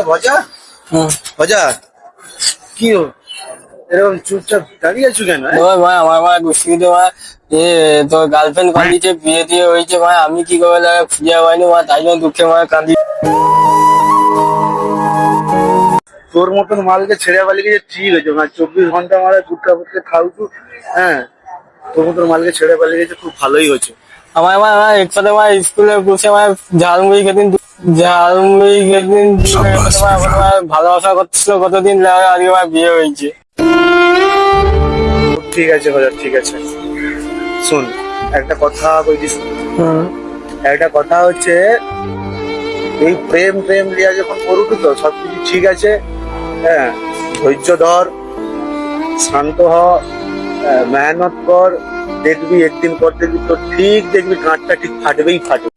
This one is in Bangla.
আরে ভজা? ভজা? কি হো? এরকম চুপচাপ দাঁড়িয়ে আছো কেন হ্যাঁ? ওই ভাই আমার ভাই দুষ্কৃত ভাই। এ তোর গার্লফ্রেন্ড বিয়ে দিয়ে হয়েছে ভাই। আমি কি করে লাগে খুঁজে পাইনি ভাই? তাই জন্য দুঃখে ভাই কাঁদি তোর মতন মালকে ছেড়ে পালি গেছে ঠিক আছে মানে চব্বিশ ঘণ্টা মারা গুটকা ফুটকে খাও তু হ্যাঁ? তোর মতন মালকে ছেড়ে পালিয়ে গেছে খুব ভালোই হয়েছে। আমার ভাই ভাই একসাথে ভাই স্কুলে বসে ভাই ঝালমুড়ি খেতেন ঝালমুড়ি খেতেন ভালোবাসা করছিল কতদিন আজকে ভাই বিয়ে হয়েছে ঠিক আছে ভজা ঠিক আছে শোন একটা কথা বলছি একটা কথা হচ্ছে এই প্রেম প্রেম লিয়া যখন করুক তো সবকিছু ঠিক আছে হ্যাঁ ধৈর্য ধর শান্ত হ মেহনত কর দেখবি একদিন পর দেখবি তোর ঠিক দেখবি কাঁচটা ঠিক ফাটবেই ফাটবে